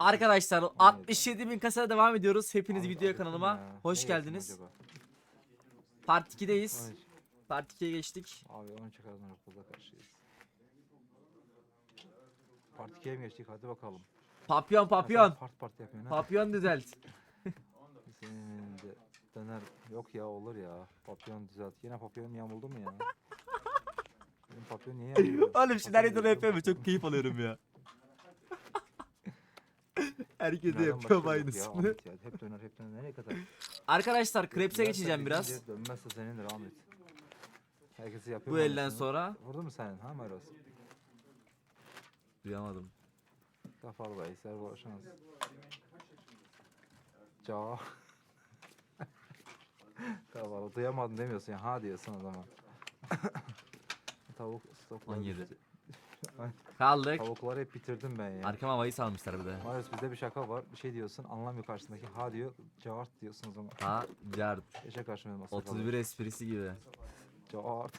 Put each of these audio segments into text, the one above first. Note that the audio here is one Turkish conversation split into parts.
Arkadaşlar 67 bin kasada devam ediyoruz. Hepiniz Abi, videoya kanalıma ya. hoş Ne geldiniz. Part 2'deyiz. Ay, Part 2'ye geçtik. Abi onu çıkardan okulda karşıyız. Part 2'ye mi geçtik hadi bakalım. Papyon papyon. Part part yapıyorsun. Papyon düzelt. Senin de döner yok ya olur ya. Papyon düzelt. Yine papyon yamuldu mu ya? Benim papyon niye yamuldu? Oğlum şu nerede Papyon yapıyorum çok keyif alıyorum ya. Herkes de Nereden yapıyorum başladık ya aynısını. Ahmet ya? Hep döner hep döner nereye kadar? Arkadaşlar Dönerse geçeceğim biraz. Dönmezse senindir Ahmet. Herkesi yapıyor. Bu elden aynısını? sonra. Vurdu mu senin ha Mayros? Duyamadım. Kafalı Eser bol şans. Ca. Kafalı duyamadın demiyorsun ya ha diyorsun o zaman. Tavuk stokları 17. bizi- Kaldık. Tavukları hep bitirdim ben ya. Arkama havayı salmışlar bir de. Mayros bizde bir şaka var. Bir şey diyorsun anlamıyor karşısındaki. Ha diyor. Cart diyorsun o zaman. Ha cart. Eşe karşımda masa 31 esprisi gibi. Cart.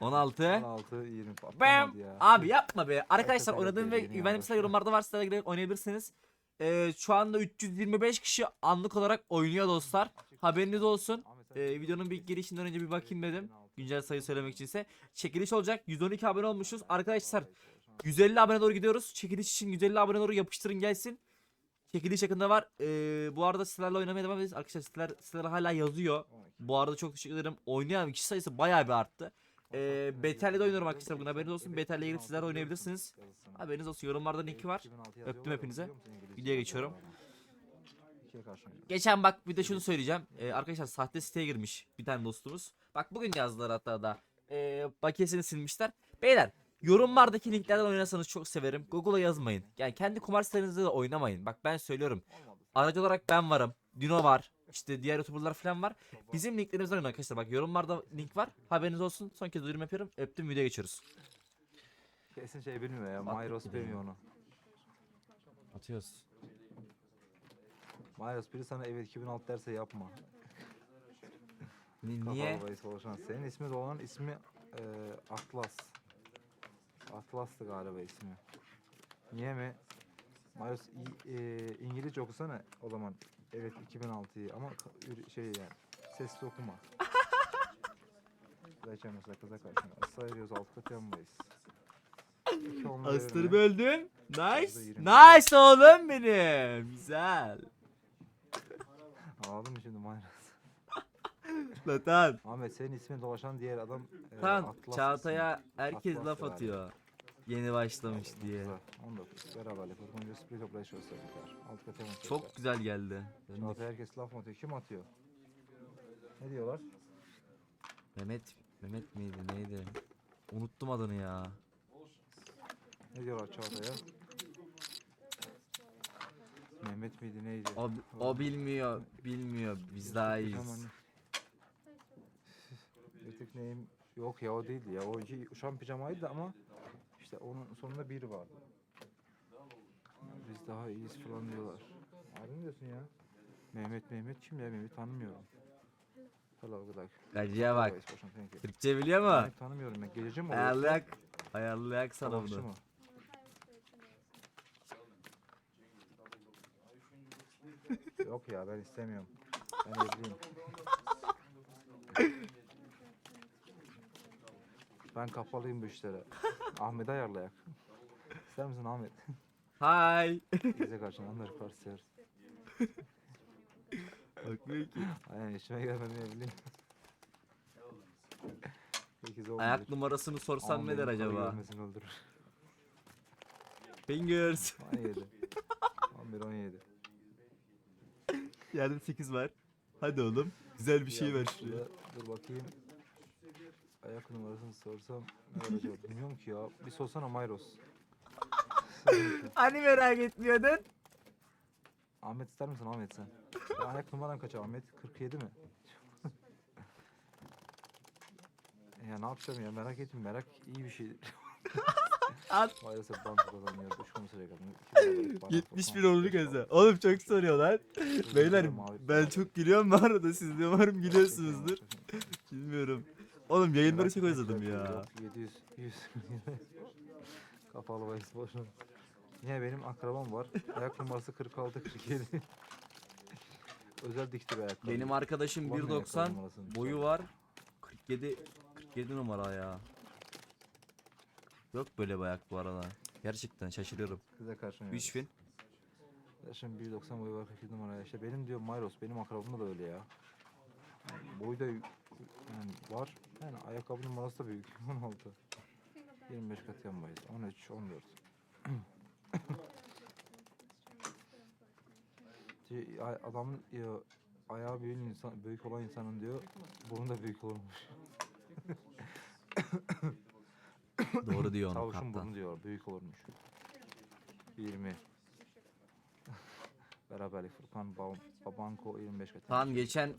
16. 16 20 Bam. ya. Abi yapma be. Arkadaşlar oynadığım ve silah yorumlarda varsa da girerek oynayabilirsiniz. Ee, şu anda 325 kişi anlık olarak oynuyor dostlar. Haberiniz olsun. Ee, videonun bir girişinden önce bir bakayım dedim. Güncel sayı söylemek içinse. Çekiliş olacak. 112 abone olmuşuz. Arkadaşlar 150 abone doğru gidiyoruz. Çekiliş için 150 abone doğru yapıştırın gelsin. Çekiliş yakında var. Ee, bu arada sizlerle oynamaya devam edeceğiz. Arkadaşlar sizler, sizler hala yazıyor. 12. Bu arada çok teşekkür ederim. Oynayan kişi sayısı bayağı bir arttı. Ee, Betel'le de oynuyorum arkadaşlar bugün haberiniz olsun. Betel'le gelip sizler oynayabilirsiniz. Haberiniz olsun yorumlarda linki var. Öptüm hepinize. Videoya geçiyorum. Geçen bak bir de şunu söyleyeceğim. Ee, arkadaşlar sahte siteye girmiş bir tane dostumuz. Bak bugün yazdılar hatta da. Ee, bakiyesini silmişler. Beyler yorumlardaki linklerden oynasanız çok severim. Google'a yazmayın. Yani kendi kumar sitenizde de oynamayın. Bak ben söylüyorum. Aracı olarak ben varım. Dino var. İşte diğer youtuberlar falan var. Bizim linklerimizden oynayın arkadaşlar. Bak yorumlarda link var. Haberiniz olsun. Son kez duyurum yapıyorum. Öptüm videoya geçiyoruz. Kesin şey bilmiyor ya. Bak Myros bakayım. bilmiyor onu. Atıyoruz. Myros biri sana evet 2006 derse yapma. Ni- Niye? oluşan. Senin ismi olan ismi e, Atlas. Atlas'tı galiba ismi. Niye mi? Myros İ- e, İngilizce okusana o zaman. Evet 2006'yı ama ka- şey yani sesli okuma. Mesela kıza karşı. Sayıyoruz alt katı yanmayız. İki onlu Astırı devrimi. böldün. Nice. Nice oğlum benim. Güzel. Anladın mı şimdi Zaten. Ahmet senin ismin dolaşan diğer adam e, Tamam Atlas Çağatay'a herkes Atlas laf galiba. atıyor. Yeni başlamış diye. 19 beraberlik. Urguncu split operation sekreter. Alt katı yanı Çok güzel geldi. Çağatay herkes laf mı atıyor? Kim atıyor? Ne diyorlar? Mehmet Mehmet miydi neydi? Unuttum adını ya. Ne diyorlar Çağatay'a? Mehmet miydi neydi? O, o bilmiyor, bilmiyor. Biz daha iyiyiz. Neyim? Yok ya o değildi ya. O iki uşan pijamaydı ama işte onun sonunda bir vardı. Biz daha iyiyiz falan diyorlar. Ne diyorsun ya? Mehmet Mehmet kim ya? Mehmet tanımıyorum. Hello good luck. Gacıya bak. Türkçe biliyor mu? Mehmet tanımıyorum ben. Gelici mi? Ayarlayak. Ayarlayak sana bunu. Yok ya ben istemiyorum. Ben evliyim. ben kapalıyım bu işlere. Ahmet'e ayarlayak. İster misin Ahmet? Hay. Bize karşı anlar parsiyer. Bakmıyor ki. Aynen işime. Sekiz on Ayak numarasını sorsam Aman ne der benim karı acaba? görmesin öldürür. Fingers. 17. 11 17. Yerde 8 var. Hadi oğlum. Güzel bir şey ver şuraya. Dur bakayım. Ayak numarasını sorsam ne acaba? Bilmiyorum ki ya. Bir sorsana Mayros. Hani merak etmiyordun? Ahmet ister misin Ahmet sen? Ya ayak numaran kaç Ahmet? 47 mi? ya ne yapacağım ya merak etme merak iyi bir şey. At. Maalesef banko kazanıyor. 3 komisere kadın. 71 onluk heze. Oğlum çok soruyorlar. Beyler ben çok gülüyorum bu arada siz de umarım gülüyorsunuzdur. Bilmiyorum. Oğlum yayınları çok özledim ya. 700 100. Kapalı bahis boşuna. Yine benim akrabam var. Ayak numarası 46 47. Özel diktir ayakkabı. Benim arkadaşım Bulamıyor ayakkabı 1.90 numarasını. boyu var. 47 47 numara ya. Yok böyle bir ayak bu arada. Gerçekten şaşırıyorum. Size karşı 3000. Şimdi 1.90 boyu var 47 numara. İşte benim diyor Myros benim akrabamda da öyle ya. Boyu da yani var. Yani ayakkabı numarası da büyük. 16. 25 kat yanmayız. 13, 14. Şey, ay- Adamın ya, ayağı büyük insan büyük olan insanın diyor burnu da büyük olurmuş. Doğru diyor onu kaptan. burnu diyor büyük olurmuş. 20. Beraberlik Furkan Ba- Babanko 25 kat. Tamam geçen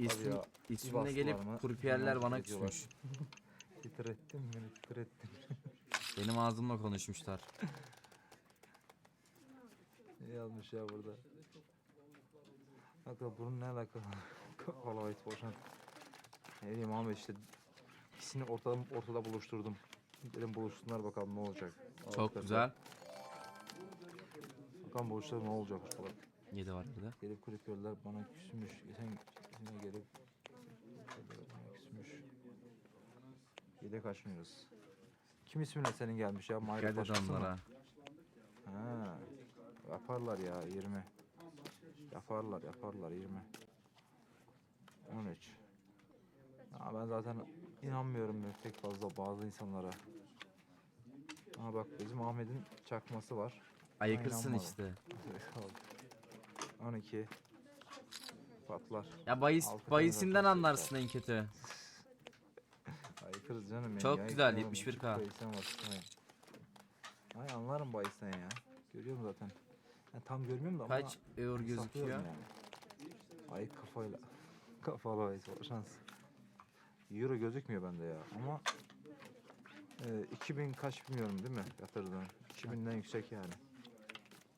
isim, ya, ismine gelip kurpiyerler bana küsmüş. Titrettin beni titrettin. Benim ağzımla konuşmuşlar. Ne yazmış ya burada? Hakikaten bunun ne alakalı? Kapalı ait boşan. Ne bileyim Ahmet işte ikisini ortada, ortada buluşturdum. Gelin buluşsunlar bakalım ne olacak. Çok Arkadaşlar, güzel. Bakalım buluşlar ne olacak falan. 7 var burada. Gelip kulüpörler bana küsmüş. Geçen yine gelip bana küsmüş. Yedek açmıyoruz. Kim ismine senin gelmiş ya? Mayra Geldi başkası mı? Ha, yaparlar ya 20. Yaparlar yaparlar 20. 13. Ha, ben zaten inanmıyorum pek fazla bazı insanlara. Ama bak bizim Ahmet'in çakması var. Ayıkırsın işte. 12. Patlar. Ya bahis, Altı bahisinden anlarsın en kötü. Aykırız canım ya. Çok ya güzel, yıkamam, 71K. küçük bahisten var, tutmayın. Ay anlarım bahisten ya. Görüyorum zaten. Yani tam görmüyorum da ama Kaç euro gözüküyor? Saklıyorum yani. Ay kafayla. Kafalı bahis var şans. Euro gözükmüyor bende ya ama e, 2000 kaç bilmiyorum değil mi yatırdığın? 2000'den yüksek yani.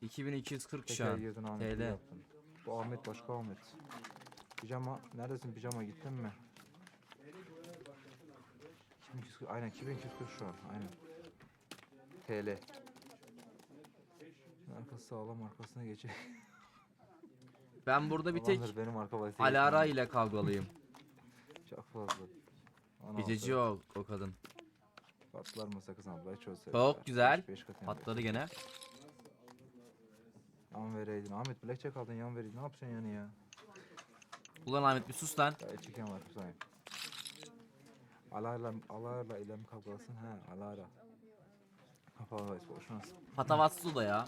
2240 şu an. girdin Ahmet iyi TL. yaptın. Bu Ahmet başka Ahmet. Pijama neredesin pijama gittin mi? 2240 aynen 2240 şu an aynen. TL. Arkası sağlam arkasına geçecek. Ben burada bir tek Ulandır benim arka Alara ile kavgalıyım. Çok fazla. Ana Gececi o, o kadın. Patlar mı sakız abla çözse. Çok güzel. Patladı gene. Yan vereydin. Ahmet blackjack aldın yan vereydin. Ne yapacaksın yani ya? Ulan Ahmet bir sus lan. Gayet çeken var sayın. Alarla, alarla ile mi kavgasın? He alara. Kapalı boşuna. Patavatsız da ya.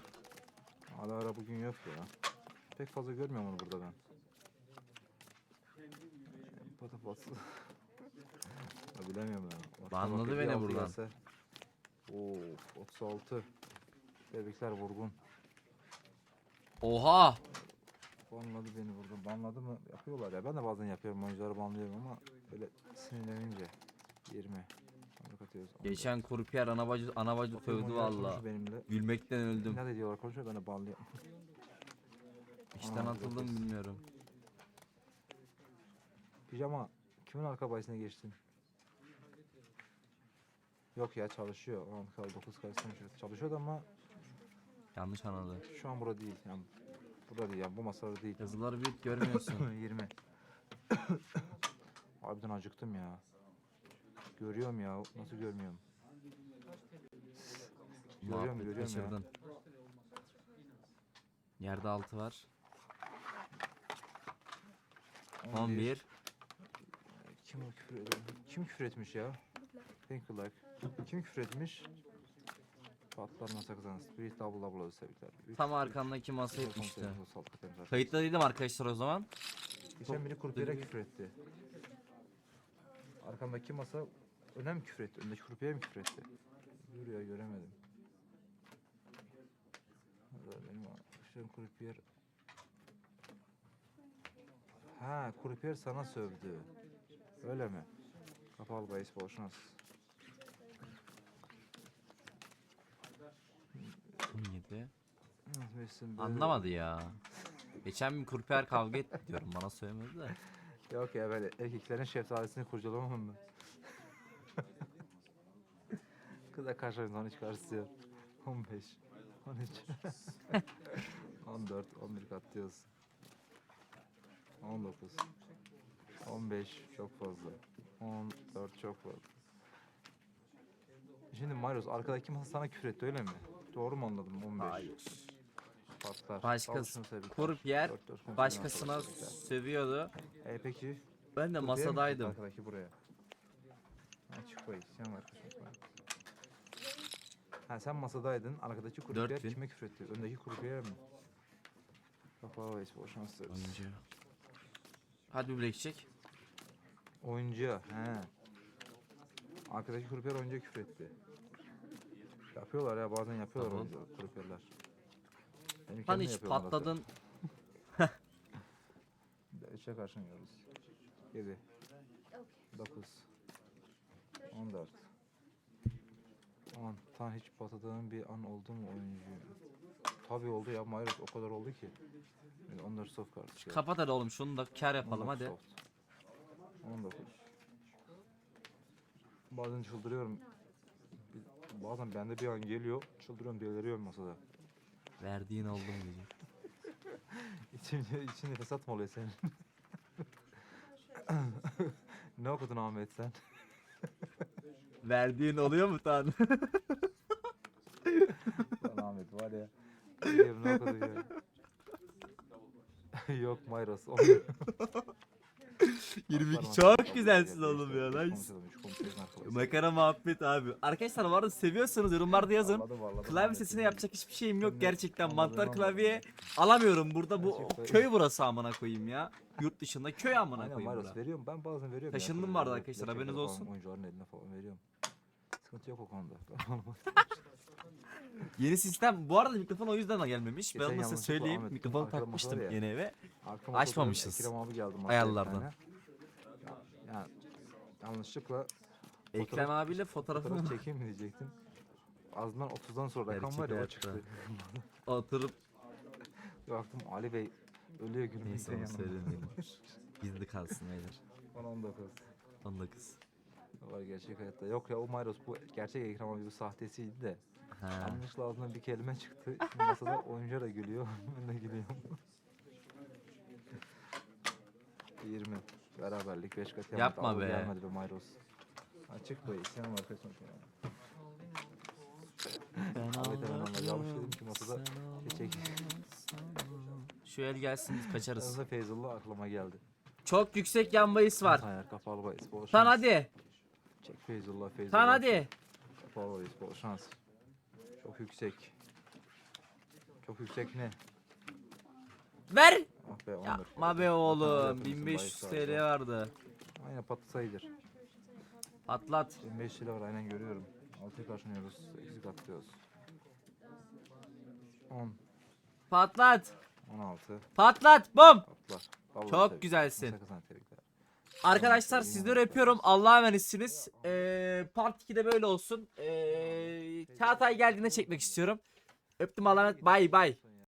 Alara bugün yok ya. Pek fazla görmüyorum onu burada ben. Patapatsız. ya bilemiyorum ben. Orta Banladı beni buradan. Of 36. Bebekler vurgun. Oha! Banladı beni burada. Banladı mı? Yapıyorlar ya. Ben de bazen yapıyorum. Oyuncuları banlıyorum ama böyle sinirlenince. 20. Yumruk atıyoruz. on dört. Geçen kurpiyer anabacı anabacı Bakıyorum sövdü oyuncular valla. konuşuyor Benimle. Gülmekten öldüm. Ne diyorlar konuşuyor ben de banlıyorum. İşten atıldım bilmiyorum. Pijama kimin arka bahisine geçtin? Yok ya çalışıyor. 10 kal 9 karşısında çalışıyordu ama Yanlış anladı. şu an burada değil. Yani burada değil yani bu masada değil. Yazıları büyük görmüyorsun. 20. Harbiden acıktım ya. Görüyorum ya. Nasıl görmüyorum? Görüyorum Muhabbet görüyorum ya. kaçırdın. Yerde altı var. 11. Kim o küfür? Kim küfür etmiş ya? Thank you like. Kim küfür etmiş? Patlar masa kazanır. Spirit double double sevgiler. Üç- Tam arkandaki masa üç- etmişti. üç- üç- salt katem var. Kayıtlı değilim arkadaşlar o zaman. Geçen biri kurpiyere küfür etti. Arkamdaki masa öne mi küfür etti? Öndeki kurpiyere mi küfür etti? Dur ya göremedim. Benim arkadaşlarım kurpiyer... Ha kurpiyer sana sövdü. Öyle mi? Kapalı bahis bol şans. 17. Böyle- Anlamadı ya. Geçen bir kurpiyer kavga etti diyorum bana söylemedi de. Yok ya böyle erkeklerin şeftalisini kurcalamam ben. Kıza karşı 13 karşısı 15 13 14 11 katlıyoruz 19 15 çok fazla 14 çok fazla Şimdi Marius arkadaki masa sana küfür etti öyle mi? Doğru mu anladım 15? Hayır. Patlar. Başkası- dört konuşmadan başkasına sövüyordu. E peki Ben de masadaydım. Arkadaki buraya. Ha çık koy. Sen var. Ha sen masadaydın. Arkadaki kurpiyer 4000. kime küfür etti? Öndeki kurpiyer mi? Kapalı bol şans dileriz. Oyuncu. Hadi bir çek. Oyuncuya. He. Arkadaki kurpiyer oyuncuya küfür etti. Yapıyorlar ya bazen yapıyorlar Tamam. oyuncular kurpiyerler. Benim Lan kendim hiç yapıyorum patladın. Üçe karşı oynuyoruz. 7 9 14 10 Tan hiç patladığın bir an oldu mu oyuncu? Tabii oldu ya Mayros o kadar oldu ki. Yani 14 soft kart. Kapat hadi oğlum şunu da kar yapalım hadi. 19 Bazen çıldırıyorum. Bir- Bazen bende bir an geliyor, çıldırıyorum, deliriyorum masada. Verdiğin oldu mu diyecek. İçimde, içinde fesat mı oluyor senin? ne okudun Ahmet sen? Verdiğin oluyor mu tan? Lan Ahmet var ya. Biliyorum ne okudun ya. Yok Mayros. olmuyor. 22 Atlarım, çok güzelsin oğlum ya, nice. Makara muhabbet abi. Arkadaşlar arada seviyorsanız yorumlarda yazın. Klavye sesine yapacak hiçbir şeyim yok gerçekten. Mantar klavye alamıyorum burada bu köy burası amına koyayım ya. Yurt dışında köy amına Aynen koyayım burada. veriyorum. Ben bazen veriyorum. ya Taşındım böyle arkadaşlar, haberiniz olsun. Oyuncuların eline falan veriyorum. Sıkıntı yok o konuda. Yeni sistem bu arada mikrofon o yüzden de gelmemiş. Geçen Ben onu size yanlışlıkla söyleyeyim. Ahmet, Mikrofonu takmıştım ya. yeni eve. Arkama Açmamışız. oturuyorum, Ekrem abi geldi masaya bir Ayarlardan. tane. Ya, yani yanlışlıkla Ekrem abiyle fotoğrafımı fotoğraf çekeyim mi diyecektim. Ağzından 30'dan sonra rakam var ya o çıktı. oturup Baktım Ali Bey ölüyor gülmekten neyse onu yanımda. söylemeyeyim. Gizli kalsın beyler. 19. 19. Var gerçek hayatta. Yok ya o Mayros bu gerçek Ekrem abi bu sahtesiydi de. Ha. Yanlışlıkla ağzından bir kelime çıktı. Şimdi masada oyuncu da gülüyor. ben de gülüyorum. 20. Beraberlik 5 kat Yapma be. Gelmedi be Mayros. Açık be isyan var kaçmak ya. Ahmet'e ben anlayacağım şey dedim ki masada şey çek. Şu el gelsin biz kaçarız. Feyzullah aklıma geldi. Çok yüksek yan bahis var. Hayır kapalı bahis bol şans. Tan hadi. Çek Feyzullah Feyzullah. Tan hadi. Bahis bol şans. Çok yüksek. Çok yüksek ne? Ver. Ah be 14. Yapma be oğlum. yapıyorsun, 1500 bahis var TL vardı. Aynen patlasaydır. Atlat. 25 lira var aynen görüyorum. 6'ya karşılıyoruz. 8'i katlıyoruz. 10, Patlat. 16, Patlat. Bum. patlar. Vallahi Çok tebrik- güzelsin. Kazan tebrikler. Arkadaşlar sizleri öpüyorum. Allah'a emanetsiniz. Ee, part 2'de böyle olsun. Ee, Çağatay geldiğinde çekmek istiyorum. Öptüm Allah'a emanet. Bay bay.